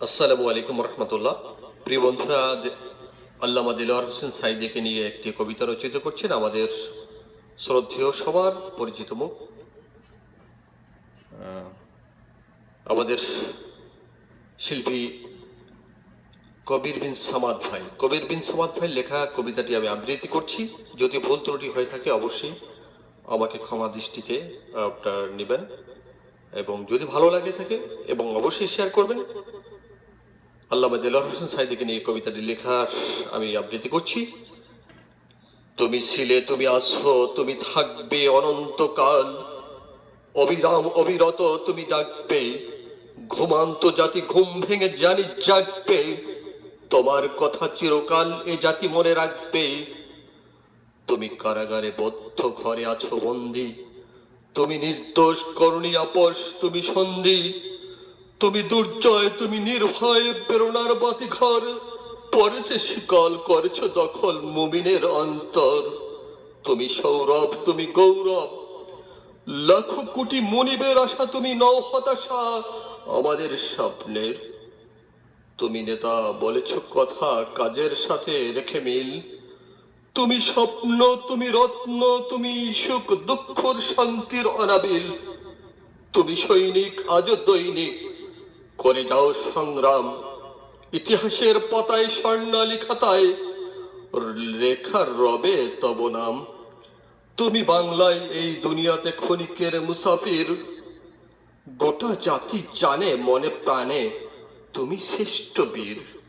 আসসালামু আলাইকুম রহমতুল্লাহ। প্রিয় বন্ধুরা আল্লামা দিলওয়ার হোসেন সাইদিকে নিয়ে একটি কবিতা রচিত করছেন আমাদের শ্রদ্ধেয় সবার পরিচিত মুখ। আমাদের শিল্পী কবির বিন সামাদ ভাই। কবির বিন সামাদ ভাই লেখা কবিতাটি আমি আবৃত্তি করছি। যদি ভুল ত্রুটি হয়ে থাকে, অবশ্যই আমাকে ক্ষমা দৃষ্টিতে আপনার নেবেন। এবং যদি ভালো লাগে থাকে, এবং অবশ্যই শেয়ার করবেন। আল্লামা দেলার হোসেন সাইদিকে নিয়ে কবিতাটি লেখার আমি আবৃত্তি করছি। তুমি ছিলে, তুমি আছো, তুমি থাকবে অনন্তকাল। অবিরাম অবিরত তুমি ডাকবে। ঘুমান্ত জাতি ঘুম ভেঙে জানি জাগবে। তোমার কথা চিরকাল এ জাতি মনে রাখবে। তুমি কারাগারে বদ্ধ ঘরে আছো বন্দি। তুমি নির্দোষ, করণী, আপোষ, তুমি সন্ধি। তুমি দুর্জয়, তুমি নির্ভয় প্রেরণার বাতি ঘর পড়েছে শিকল, করেছ দখল মুমিনের অন্তর। তুমি সৌরভ, তুমি গৌরব। লাখো কোটি মনিবের আশা, তুমি নও হতাশা। আমাদের স্বপ্নের। তুমি নেতা, বলেছ কথা, কাজের সাথে রেখে মিল। তুমি স্বপ্ন, তুমি রত্ন, তুমি সুখ দুঃখর শান্তির অনাবিল। তুমি সৈনিক আজ দৈনিক। করে যাও সংগ্রাম। ইতিহাসের পাতায় স্বর্ণালী খাতায় লেখার রবে তব নাম। তুমি বাংলায় এই দুনিয়াতে ক্ষণিকের মুসাফির। গোটা জাতি জানে, মনে প্রাণে, তুমি শ্রেষ্ঠ বীর।